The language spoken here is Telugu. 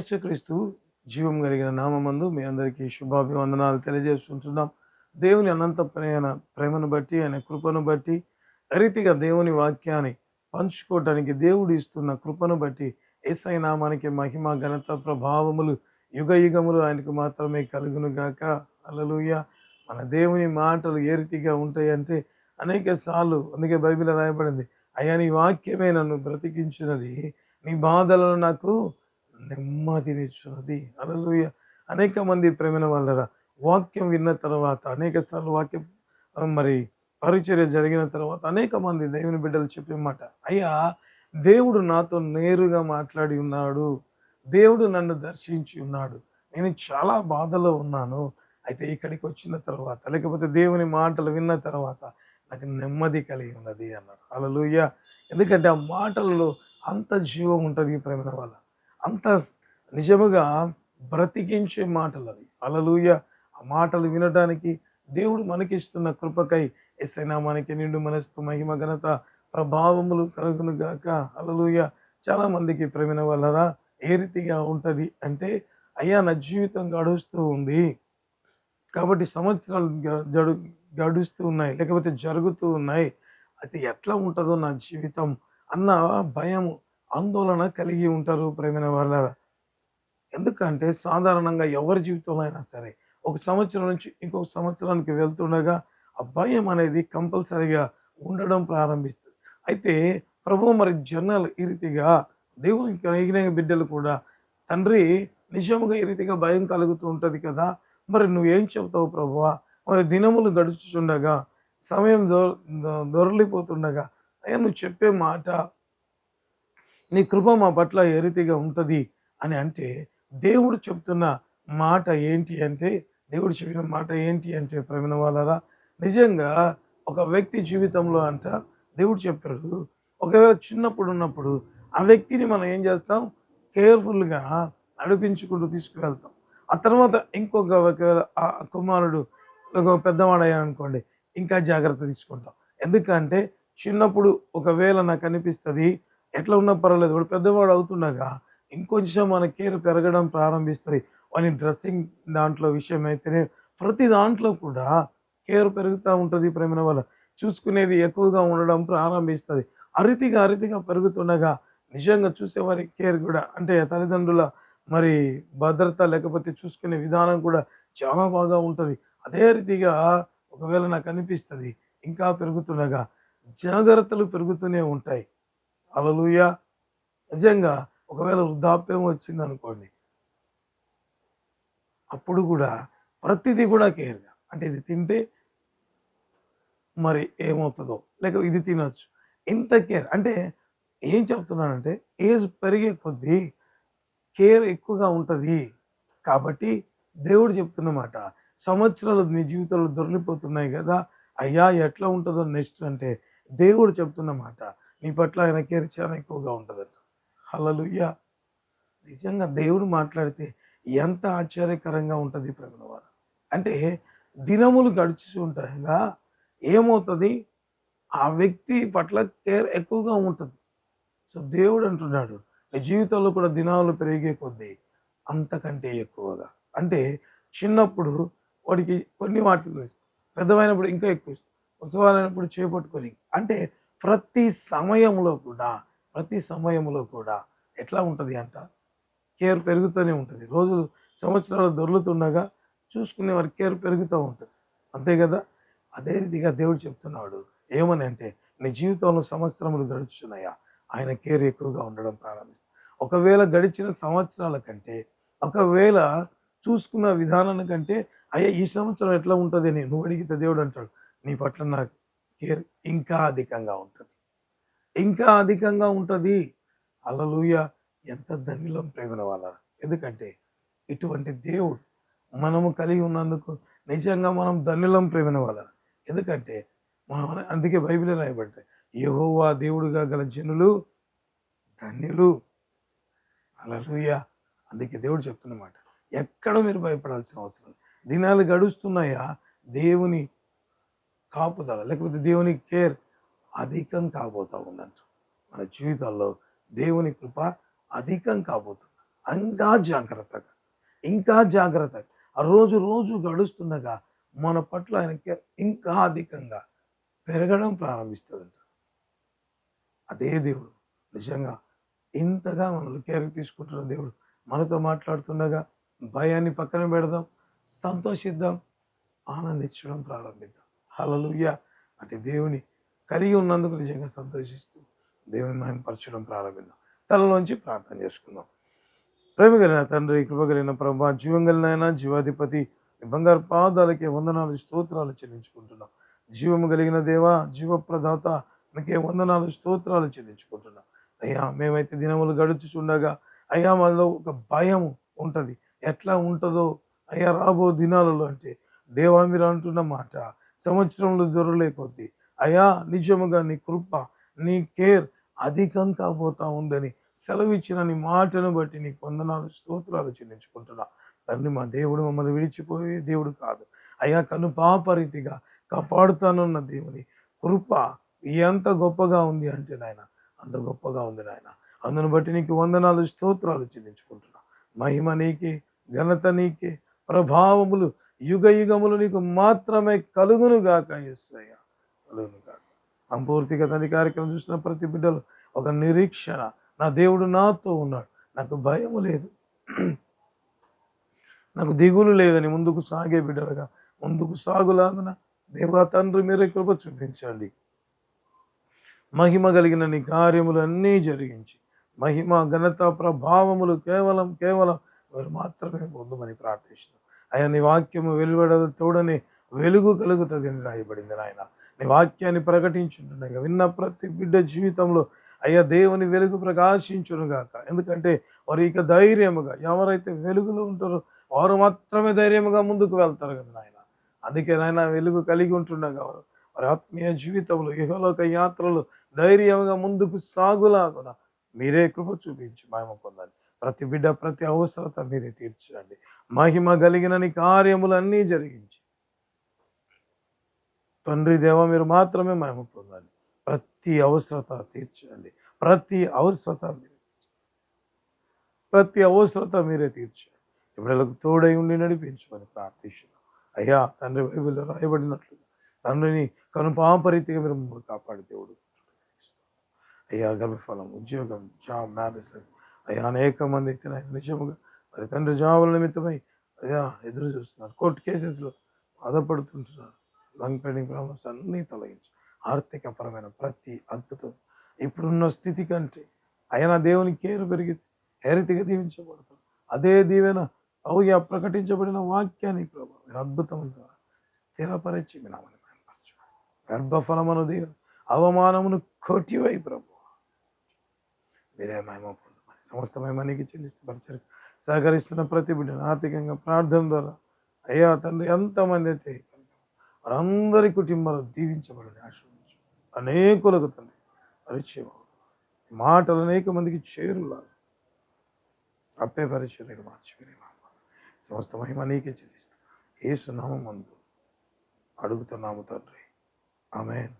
యేసుక్రీస్తు జీవం కలిగిన నామందు మీ అందరికీ శుభాభివందనాలు తెలియజేస్తుంటున్నాం. దేవుని అనంత ప్రేమ ప్రేమను బట్టి ఆయన కృపను బట్టి రీతిగా దేవుని వాక్యాన్ని పంచుకోవటానికి దేవుడు ఇస్తున్న కృపను బట్టి ఏసై నామానికి మహిమ ఘనత ప్రభావములు యుగ యుగములు ఆయనకు మాత్రమే కలుగును గాక అలలుయ మన దేవుని మాటలు ఏ రీతిగా ఉంటాయంటే అనేక సార్లు అందుకే బైబిల్ రాయబడింది అయ్యా నీ వాక్యమే నన్ను బ్రతికించినది నీ బాధలను నాకు నెమ్మదినిచ్చున్నది అలలుయ అనేక మంది ప్రేమైన వాళ్ళరా వాక్యం విన్న తర్వాత అనేక సార్లు వాక్యం మరి పరిచర్య జరిగిన తర్వాత అనేక మంది దేవుని బిడ్డలు చెప్పే మాట అయ్యా దేవుడు నాతో నేరుగా మాట్లాడి ఉన్నాడు. దేవుడు నన్ను దర్శించి ఉన్నాడు. నేను చాలా బాధలో ఉన్నాను. అయితే ఇక్కడికి వచ్చిన తర్వాత లేకపోతే దేవుని మాటలు విన్న తర్వాత నాకు నెమ్మది కలిగి ఉన్నది అన్నాడు. అలలుయ్య ఎందుకంటే ఆ మాటలలో అంత జీవం ఉంటుంది ఈ ప్రేమ వల్ల అంత నిజముగా బ్రతికించే మాటలు అవి అలలుయ ఆ మాటలు వినడానికి దేవుడు మనకిస్తున్న కృపకై ఎసైనా మనకి నిండు మనస్సు మహిమ ఘనత ప్రభావములు కలుగును గాక. అలలుయ చాలా మందికి ప్రేమిన వలన ఏ రీతిగా ఉంటుంది అంటే అయ్యా నా జీవితం గడుస్తూ ఉంది. కాబట్టి సంవత్సరాలు గడు జడు గడుస్తూ ఉన్నాయి లేకపోతే జరుగుతూ ఉన్నాయి. అయితే ఎట్లా ఉంటుందో నా జీవితం అన్న భయం ఆందోళన కలిగి ఉంటారు ప్రేమైన వాళ్ళ ఎందుకంటే సాధారణంగా ఎవరి జీవితంలో అయినా సరే ఒక సంవత్సరం నుంచి ఇంకొక సంవత్సరానికి వెళ్తుండగా ఆ భయం అనేది కంపల్సరీగా ఉండడం ప్రారంభిస్తుంది. అయితే ప్రభు మరి జనాలు ఈ రీతిగా దేవునికి కలిగిన బిడ్డలు కూడా తండ్రి నిజముగా ఈ రీతిగా భయం కలుగుతూ ఉంటుంది కదా మరి నువ్వేం చెబుతావు ప్రభువా? మరి దినములు గడుచుచుండగా సమయం దొర దొరలిపోతుండగా అయ్యా నువ్వు చెప్పే మాట నీ కృప మా పట్ల ఏ రీతిగా ఉంటుంది అని అంటే దేవుడు చెప్తున్న మాట ఏంటి అంటే దేవుడు చెప్పిన మాట ఏంటి అంటే ప్రవీణ వాళ్ళరా నిజంగా ఒక వ్యక్తి జీవితంలో అంట దేవుడు చెప్పాడు ఒకవేళ చిన్నప్పుడు ఉన్నప్పుడు ఆ వ్యక్తిని మనం ఏం చేస్తాం? కేర్ఫుల్గా నడిపించుకుంటూ తీసుకువెళ్తాం. ఆ తర్వాత ఇంకొక ఒకవేళ ఆ కుమారుడు ఒక అనుకోండి ఇంకా జాగ్రత్త తీసుకుంటాం. ఎందుకంటే చిన్నప్పుడు ఒకవేళ నాకు అనిపిస్తుంది ఎట్లా ఉన్నా పర్వాలేదు వాడు పెద్దవాడు అవుతుండగా ఇంకొంచెం మన కేర్ పెరగడం ప్రారంభిస్తుంది. వాని డ్రెస్సింగ్ దాంట్లో విషయం అయితేనే ప్రతి దాంట్లో కూడా కేర్ పెరుగుతూ ఉంటుంది ప్రేమ వల్ల. చూసుకునేది ఎక్కువగా ఉండడం ప్రారంభిస్తుంది. అరితిగా అరితిగా పెరుగుతుండగా నిజంగా చూసేవారి కేర్ కూడా అంటే తల్లిదండ్రుల మరి భద్రత లేకపోతే చూసుకునే విధానం కూడా చాలా బాగా ఉంటుంది. అదే రీతిగా ఒకవేళ నాకు అనిపిస్తుంది ఇంకా పెరుగుతుండగా జాగ్రత్తలు పెరుగుతూనే ఉంటాయి. అలలుయ నిజంగా ఒకవేళ వృద్ధాప్యం వచ్చింది అనుకోండి అప్పుడు కూడా ప్రతిదీ కూడా కేర్గా. అంటే ఇది తింటే మరి ఏమవుతుందో లేక ఇది తినొచ్చు. ఇంత కేర్. అంటే ఏం చెప్తున్నానంటే ఏజ్ పెరిగే కొద్దీ కేర్ ఎక్కువగా ఉంటుంది. కాబట్టి దేవుడు చెప్తున్నమాట సంవత్సరాలు నీ జీవితంలో దొరికిపోతున్నాయి కదా అయ్యా ఎట్లా ఉంటుందో నెక్స్ట్ అంటే దేవుడు చెప్తున్నమాట నీ పట్ల ఆయన కేర్ చాలా ఎక్కువగా ఉంటుందంట. హల్లెలూయా. నిజంగా దేవుడు మాట్లాడితే ఎంత ఆశ్చర్యకరంగా ఉంటుంది ప్రజల అంటే దినములు గడిచి ఉంటాయిగా ఏమవుతుంది? ఆ వ్యక్తి పట్ల కేర్ ఎక్కువగా ఉంటుంది. సో దేవుడు అంటున్నాడు నీ జీవితంలో కూడా దినాలు పెరిగే కొద్దీ అంతకంటే ఎక్కువగా. అంటే చిన్నప్పుడు వాడికి కొన్ని వాటిలో ఇస్తాం పెద్దమైనప్పుడు ఇంకా ఎక్కువ ఇస్తాం ఉత్సవాలైనప్పుడు చేపట్టుకొని. అంటే ప్రతి సమయంలో కూడా ప్రతి సమయంలో కూడా ఎట్లా ఉంటుంది అంట? కేర్ పెరుగుతూనే ఉంటుంది. రోజు సంవత్సరాలు దొర్లుతుండగా చూసుకునే వారి కేర్ పెరుగుతూ ఉంటుంది. అంతే కదా? అదే రీతిగా దేవుడు చెప్తున్నాడు. ఏమని అంటే నీ జీవితంలో సంవత్సరములు గడుచున్నాయా? ఆయన కేర్ ఎక్కువగా ఉండడం ప్రారంభిస్తుంది ఒకవేళ గడిచిన సంవత్సరాల కంటే ఒకవేళ చూసుకున్న విధానాన్ని కంటే అయ్యా ఈ సంవత్సరం ఎట్లా ఉంటుంది? అని నువ్వు అడిగితే దేవుడు అంటాడు నీ పట్ల నాకు కేర్ ఇంకా అధికంగా ఉంటుంది. ఇంకా అధికంగా ఉంటుంది. అలలుయ ఎంత ధన్యులం ప్రేమల వాళ్ళ ఎందుకంటే ఇటువంటి దేవుడు మనము కలిగి ఉన్నందుకు నిజంగా మనం ధన్యులం ప్రేమన వాళ్ళ ఎందుకంటే మనం అందుకే బైబిల్ రాయబడతాయి యహోవా దేవుడుగా గల జనులు ధన్యులు. అలలుయ అందుకే దేవుడు చెప్తున్నమాట ఎక్కడ మీరు భయపడాల్సిన అవసరం దినాలు గడుస్తున్నాయా? దేవుని కాపుదల లేకపోతే దేవుని కేర్ అధికం కాబోతూ ఉందంట. మన జీవితాల్లో దేవుని కృప అధికం కాబోతుంది. ఇంకా జాగ్రత్తగా ఇంకా జాగ్రత్తగా ఆ రోజు రోజు గడుస్తుండగా మన పట్ల ఆయన కేర్ ఇంకా అధికంగా పెరగడం ప్రారంభిస్తుందంట. అదే దేవుడు నిజంగా ఇంతగా మనల్ని కేర్ తీసుకుంటున్న దేవుడు మనతో మాట్లాడుతుండగా భయాన్ని పక్కన పెడదాం సంతోషిద్దాం ఆనందించడం ప్రారంభిద్దాం. హలలుయ్య అంటే దేవుని కలిగి ఉన్నందుకు నిజంగా సంతోషిస్తూ దేవుని మహిమపరచడం ప్రారంభిద్దాం. తలలోంచి ప్రార్థన చేసుకుందాం. ప్రేమ కలిగిన తండ్రి కృప కలిగిన ప్రభా జీవం కలిగిన ఆయన జీవాధిపతి బంగారు పాదాలకే వందనాలు స్తోత్రాలు చెల్లించుకుంటున్నాం. జీవము కలిగిన దేవా జీవప్రదాత మీకే వందనాలు స్తోత్రాలు చెల్లించుకుంటున్నాం. అయ్యా మేమైతే దినములు గడుచుచుండగా అయ్యా మనలో ఒక భయం ఉంటుంది. ఎట్లా ఉంటుందో అయ్యా రాబో దినాలలో అంటే దేవా మీరు అంటున్న మాట సంవత్సరంలో దొరలేకొద్ది అయ్యా నిజముగా నీ కృప నీ కేర్ అధికం కాబోతా ఉందని సెలవిచ్చిన నీ మాటను బట్టి నీ వందనాలు స్తోత్రాలు చెల్లించుకుంటున్నా. తండ్రి మా దేవుడు మమ్మల్ని విడిచిపోయే దేవుడు కాదు. అయ్యా కను పాపరీతిగా కాపాడుతానున్న దేవుని కృప ఎంత గొప్పగా ఉంది అంటే నాయన అంత గొప్పగా ఉంది నాయన. అందును బట్టి నీకు వందనాలు స్తోత్రాలు చెల్లించుకుంటున్నా. మహిమ నీకే ఘనత నీకే ప్రభావములు యుగ యుగములు నీకు మాత్రమే కలుగును గాక ఎస్సయ్య కలుగును గాక. సంపూర్తిగా తన కార్యక్రమం చూసిన ప్రతి బిడ్డలు ఒక నిరీక్షణ. నా దేవుడు నాతో ఉన్నాడు. నాకు భయము లేదు. నాకు దిగులు లేదని ముందుకు సాగే బిడ్డలుగా ముందుకు సాగులాగున దేవా తండ్రి మీరే కృప చూపించండి. మహిమ కలిగిన నీ కార్యములన్నీ జరిగించి మహిమ ఘనత ప్రభావములు కేవలం కేవలం వారు మాత్రమే పొందమని ప్రార్థిస్తున్నాను అయ్యా నీ వాక్యము వెలువడదు తోడని వెలుగు కలుగుతుంది అని రాయబడింది నాయన. నీ వాక్యాన్ని ప్రకటించుంటుండగా విన్న ప్రతి బిడ్డ జీవితంలో అయ్యా దేవుని వెలుగు ప్రకాశించునుగాక. ఎందుకంటే వారు ఇక ధైర్యముగా ఎవరైతే వెలుగులో ఉంటారో వారు మాత్రమే ధైర్యముగా ముందుకు వెళ్తారు కదా నాయన. అందుకే నాయన వెలుగు కలిగి ఉంటుండగా వారు వారి ఆత్మీయ జీవితంలో ఇహలోక యాత్రలు ధైర్యంగా ముందుకు సాగులాగున మీరే కృప చూపించి మేము పొందండి. ప్రతి బిడ్డ ప్రతి అవసరత మీరే తీర్చండి. మహిమ కలిగిన నీ కార్యములన్నీ జరిగించి. తండ్రి దేవ మీరు మాత్రమే మహిమ పొందండి ప్రతి అవసరత తీర్చండి. ప్రతి అవసరత మీరు ప్రతి అవసరత మీరే తీర్చండి. ఇప్పుడు తోడై ఉండి నడిపించమని ప్రార్థిస్తున్నాం. అయ్యా తండ్రి బైబిల్లో రాయబడినట్లు తండ్రిని కనుపాపరీతిగా మీరు మమ్మల్ని కాపాడి దేవుడు. అయ్యా గర్భఫలం ఉద్యోగం జాబ్ మ్యారేజ్ అయ్యా అనేక మంది ఎత్తిన నిజముగా మరి తండ్రి జాబుల నిమిత్తమై అయ్యా ఎదురు చూస్తున్నారు. కోర్టు కేసెస్లో బాధపడుతుంటున్నారు. లంగ్ పెండింగ్ ప్రాబ్లమ్స్ అన్నీ తొలగించి. ఆర్థికపరమైన ప్రతి అద్భుతం ఇప్పుడున్న స్థితి కంటే ఆయన దేవుని కేరు పెరిగి హెరితిగా దీవించబడతాడు అదే దీవెన అవుగా ప్రకటించబడిన వాక్యాన్ని ప్రభావ మీరు అద్భుతం ద్వారా స్థిరపరిచి వినామని బయలుపరచు గర్భఫలమును దీవెన అవమానమును కొట్టివై ప్రభు. మీరే మేము సమస్త మహిమ నీకు చెల్లిస్తూ పరిచయం సహకరిస్తున్న ప్రతి బిడ్డను ఆర్థికంగా ప్రార్థన ద్వారా అయ్యా తండ్రి ఎంతమంది అయితే వారందరి కుటుంబాలు దీవించబడని ఆశ్రమించు అనేకులకు తండ్రి పరిచయం మాటలు అనేక మందికి చేరులా అప్పే పరిచయం మార్చి సమస్త మహిమ నీకే చెల్లిస్తూ ఏసు నామందు అడుగుతున్నాము తండ్రి. ఆమెన్.